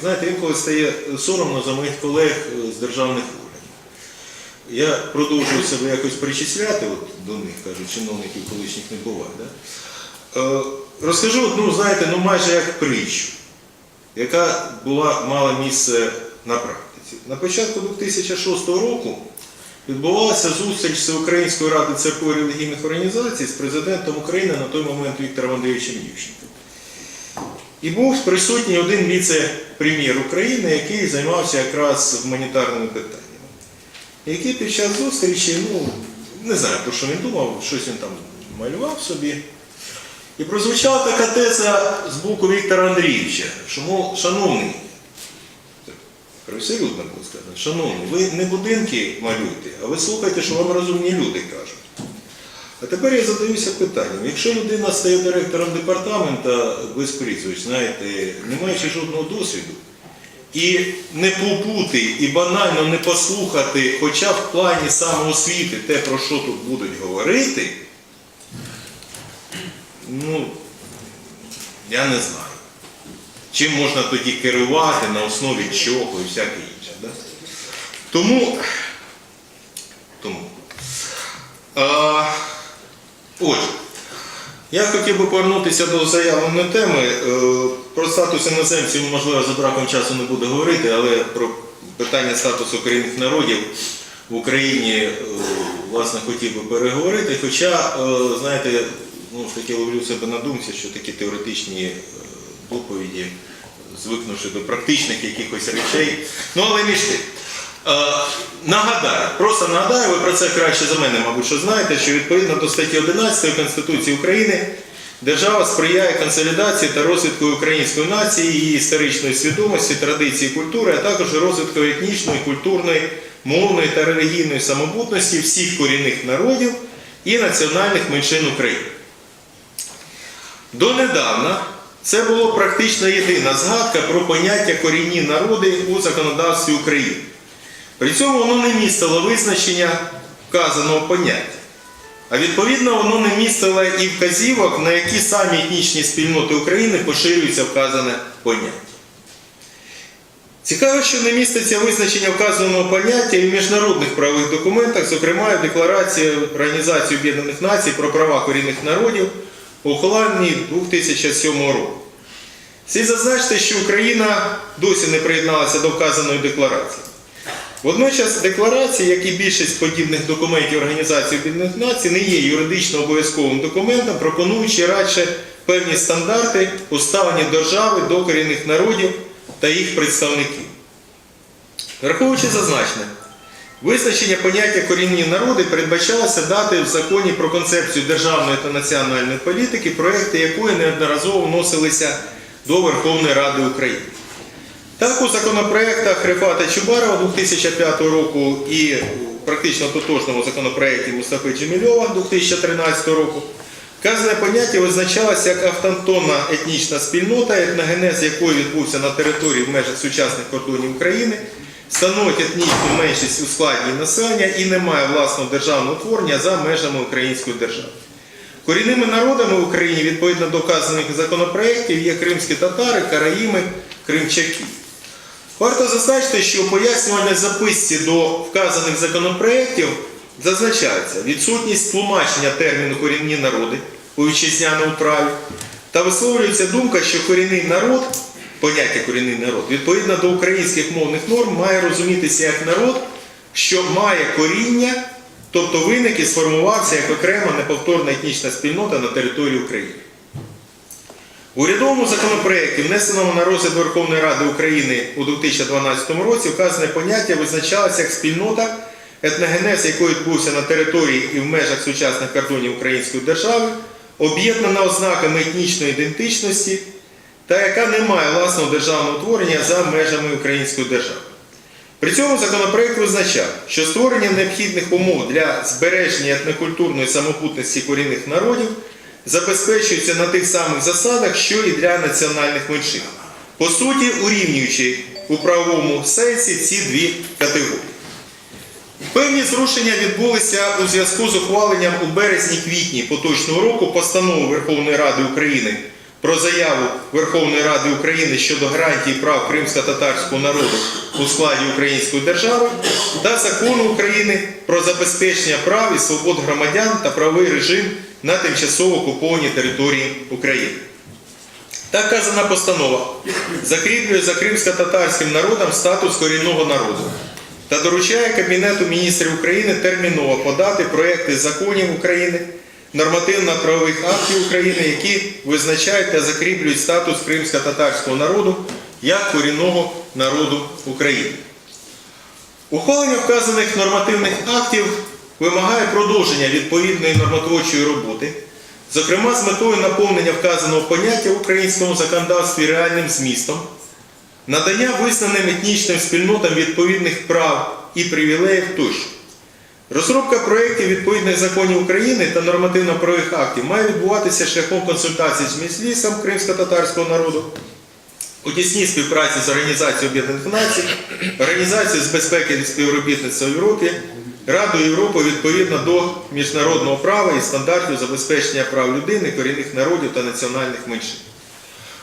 знаєте, інколи стає соромно за моїх колег з державних органів. Я продовжую себе якось причисляти от до них, кажуть, чиновників колишніх не буває. Да? Е, розкажу одну, знаєте, ну майже як притчу, яка була, мала місце на практиці. На початку 2006 року відбувалася зустріч Всеукраїнської ради церков і релігійних організацій з президентом України на той момент Віктором Андрійовичем Ющенком. І був присутній один віце-прем'єр України, який займався якраз гуманітарними питаннями. Який під час зустрічі, ну, не знаю, про що він думав, щось він там малював собі. І прозвучала така теза з боку Віктора Андрійовича, що, мов, шановний, привселюдно було сказано, шановний, ви не будинки малюєте, а ви слухайте, що вам розумні люди кажуть. Тепер я задаюся питанням, якщо людина стає директором департамента без прізвищ, знаєте, не маючи жодного досвіду, і не побути, і банально не послухати, хоча в плані самоосвіти те, про що тут будуть говорити, ну, я не знаю. Чим можна тоді керувати, на основі чого і всяке інше. Да? Тому, тому. А, отже, я хотів би повернутися до заявленої теми. Е, Про статус іноземців, можливо, за браком часу не буду говорити, але про питання статусу корінних народів в Україні, е, власне, хотів би переговорити. Хоча, е, знаєте, ну, таки ловлю себе на думці, що такі теоретичні доповіді, звикнувши до практичних якихось речей. Ну, але між тим. Е, Нагадаю, просто нагадаю, ви про це краще за мене, мабуть, що знаєте, що відповідно до статті 11 Конституції України держава сприяє консолідації та розвитку української нації, її історичної свідомості, традиції, культури, а також розвитку етнічної, культурної, мовної та релігійної самобутності всіх корінних народів і національних меншин України. Донедавна це було практично єдина згадка про поняття корінні народи у законодавстві України. При цьому воно не містило визначення вказаного поняття. А відповідно воно не містило і вказівок, на які самі етнічні спільноти України поширюється вказане поняття. Цікаво, що не міститься визначення вказаного поняття і в міжнародних правових документах, зокрема в Декларації Організації Об'єднаних Націй про права корінних народів, ухваленій 2007 року. Слід зазначити, що Україна досі не приєдналася до вказаної декларації. Водночас декларація, як і більшість подібних документів Організації Об'єднаних Націй, не є юридично обов'язковим документом, пропонуючи радше певні стандарти поставлені держави до корінних народів та їх представників. Враховуючи зазначене, визначення поняття корінні народи передбачалося дати в законі про концепцію державної та національної політики, проекти якої неодноразово вносилися до Верховної Ради України. Так, у законопроектах Рефата Чубарова 2005 року і практично тотожному законопроекті Мустафи Джемільова 2013 року вказане поняття визначалося як автономна етнічна спільнота, етногенез якої відбувся на території в межах сучасних кордонів України, становить етнічну меншість у складі населення і не має власного державного утворення за межами української держави. Корінними народами в Україні відповідно до вказаних законопроєктів є кримські татари, караїми, кримчаки. Варто зазначити, що у пояснювальній записці до вказаних законопроєктів зазначається відсутність тлумачення терміну корінні народи у вітчизняному праві та висловлюється думка, що корінний народ, поняття корінний народ, відповідно до українських мовних норм, має розумітися як народ, що має коріння, тобто виник і сформувався як окрема неповторна етнічна спільнота на території України. Урядовому законопроєкті, внесеному на розгляд Верховної Ради України у 2012 році, вказане поняття визначалося як спільнота, етногенез якої відбувся на території і в межах сучасних кордонів Української держави, об'єднана ознаками етнічної ідентичності та яка не має власного державного утворення за межами Української держави. При цьому законопроект визначав, що створення необхідних умов для збереження етнокультурної самобутності корінних народів забезпечується на тих самих засадах, що і для національних меншин. По суті, урівнюючи у правовому сенсі ці дві категорії. Певні зрушення відбулися у зв'язку з ухваленням у березні-квітні поточного року постанови Верховної Ради України про заяву Верховної Ради України щодо гарантії прав кримсько-татарського народу у складі Української держави та закону України про забезпечення прав і свобод громадян та правовий режим на тимчасово окупованій території України. Так казана постанова закріплює за кримсько-татарським народом статус корінного народу та доручає Кабінету міністрів України терміново подати проекти законів України, нормативно-правових актів України, які визначають та закріплюють статус кримсько-татарського народу як корінного народу України. Ухвалення вказаних нормативних актів вимагає продовження відповідної нормотворчої роботи, зокрема з метою наповнення вказаного поняття в українському законодавстві реальним змістом, надання визнаним етнічним спільнотам відповідних прав і привілеїв тощо. Розробка проєктів відповідних законів України та нормативно-правових актів має відбуватися шляхом консультацій з Мін'юстом кримсько-татарського народу, у тісній співпраці з Організацією Об'єднаних Націй, Організацією з безпеки і співробітництва Європі, Радою Європи відповідно до міжнародного права і стандартів забезпечення прав людини, корінних народів та національних меншин.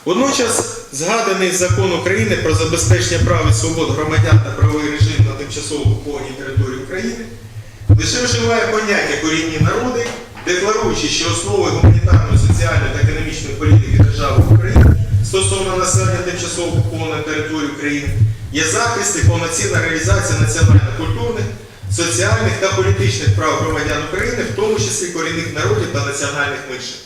Водночас згаданий закон України про забезпечення прав і свобод громадян та правовий режим на тимчасово окупованій території України лише вживає поняття корінні народи, декларуючи, що основою гуманітарної, соціальної та економічної політики держави України стосовно населення тимчасово окупованої території України є захист і повноцінна реалізація національно-культурних, соціальних та політичних прав громадян України, в тому числі корінних народів та національних меншин.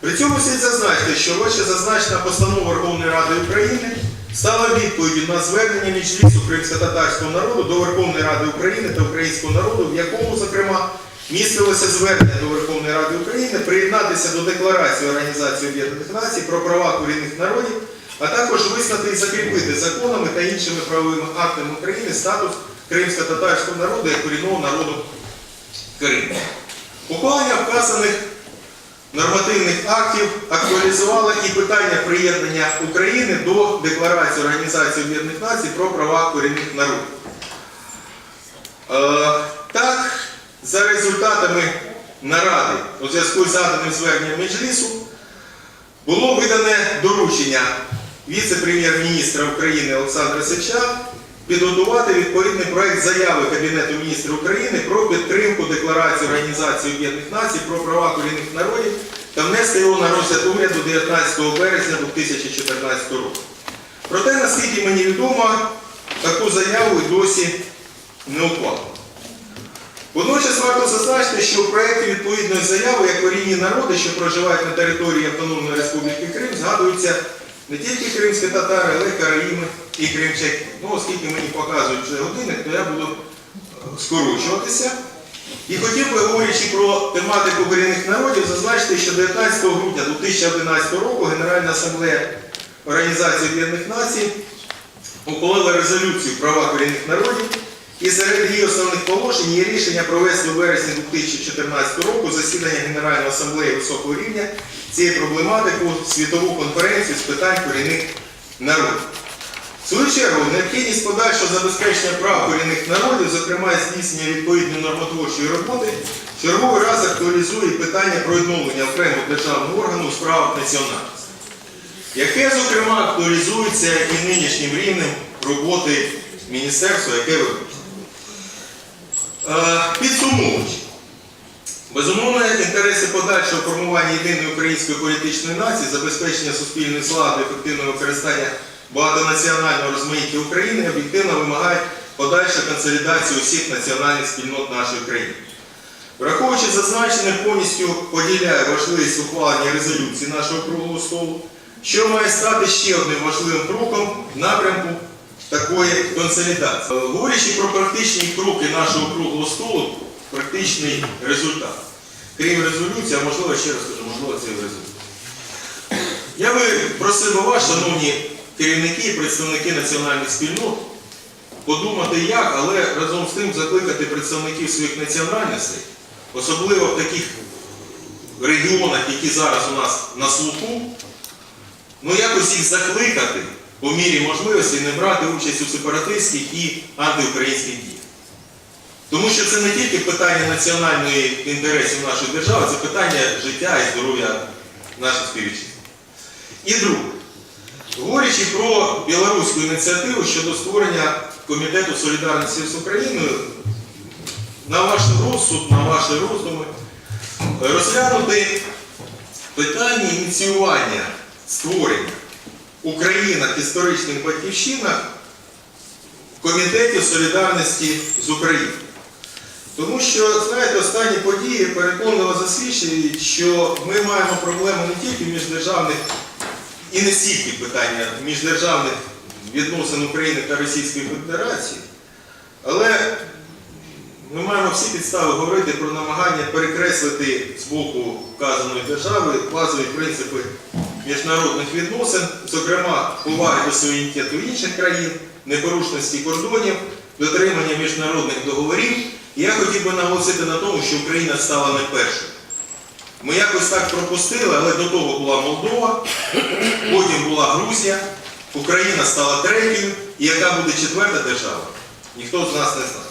При цьому слід зазначити, що вище зазначена постанова Верховної Ради України стала відповіддю на звернення Міжлісу кримсько-татарського народу до Верховної Ради України та українського народу, в якому, зокрема, містилося звернення до Верховної Ради України приєднатися до декларації Організації Об'єднаних Націй про права корінних народів, а також визнати і закріпити законами та іншими правовими актами України статус кримсько-татарського народу як корінного народу Криму. Ухвалення вказаних нормативних актів актуалізувала і питання приєднання України до Декларації Організації Об'єднаних Націй про права корінних народів. Е, Так, за результатами наради у зв'язку з заданим зверненням Меджлісу було видане доручення віце-прем'єр-міністра України Олександра Сича підготувати відповідний проект заяви Кабінету міністрів України про підтримку Декларації Організації Об'єднаних Націй про права корінних народів та внести його на розгляд уряду 19 березня 2014 року. Проте, наскільки мені відомо, таку заяву і досі не ухвалено. Водночас варто зазначити, що в проєкті відповідної заяви як корінні народи, що проживають на території Автономної Республіки Крим, згадуються не тільки кримські татари, але й караїми і кримчаки. Ну, оскільки мені показують вже годинник, то я буду е, скорочуватися. І хотів би, говорячи про тематику корінних народів, зазначити, що 19 грудня 2011 року Генеральна асамблея Організації Об'єднаних Націй ухвалила резолюцію права корінних народів, і серед її основних положень є рішення провести у вересні 2014 року засідання Генеральної асамблеї високого рівня цієї проблематики у світову конференцію з питань корінних народів. В свою чергу, необхідність подальшого забезпечення прав корінних народів, зокрема здійснення відповідної нормотворчої роботи, черговий раз актуалізує питання про відновлення окремого державного органу у справах національності, яке, зокрема, актуалізується і нинішнім рівнем роботи міністерства, яке ви Підсумовуючи, Безумовно, інтереси подальшого формування єдиної української політичної нації, забезпечення суспільної слави, ефективного використання багатонаціонального розмаїття України об'єктивно вимагають подальшої консолідації усіх національних спільнот нашої країни. Враховуючи зазначене, повністю поділяю важливість ухвалення резолюції нашого круглого столу, що має стати ще одним важливим кроком в напрямку такої консолідації. Говорячи про практичні кроки нашого круглого столу, практичний результат. Крім резолюції, а можливо, ще раз кажу, можливо, це результат. Я би просив вас, шановні керівники представники національних спільнот, подумати як, але разом з тим закликати представників своїх національностей, особливо в таких регіонах, які зараз у нас на слуху, ну якось їх закликати по мірі можливості не брати участь у сепаратистських і антиукраїнських діях. Тому що це не тільки питання національної інтересів нашої держави, це питання життя і здоров'я наших співвітчизників. І друге. Говорячи про білоруську ініціативу щодо створення комітету солідарності з Україною, на ваш розсуд, на ваші роздуми, розглянути питання ініціювання створення Україна історичних батьківщинах комітетів солідарності з Україною. Тому що, знаєте, останні події переконливо засвідчують, що ми маємо проблему не тільки міждержавних і не стільки питання міждержавних відносин України та Російської Федерації, але ми маємо всі підстави говорити про намагання перекреслити з боку вказаної держави базові принципи міжнародних відносин, зокрема поваги до суверенітету інших країн, непорушності кордонів, дотримання міжнародних договорів. І я хотів би наголосити на тому, що Україна стала не першою. Ми якось так пропустили, але до того була Молдова, потім була Грузія, Україна стала третьою, і яка буде четверта держава, ніхто з нас не знає.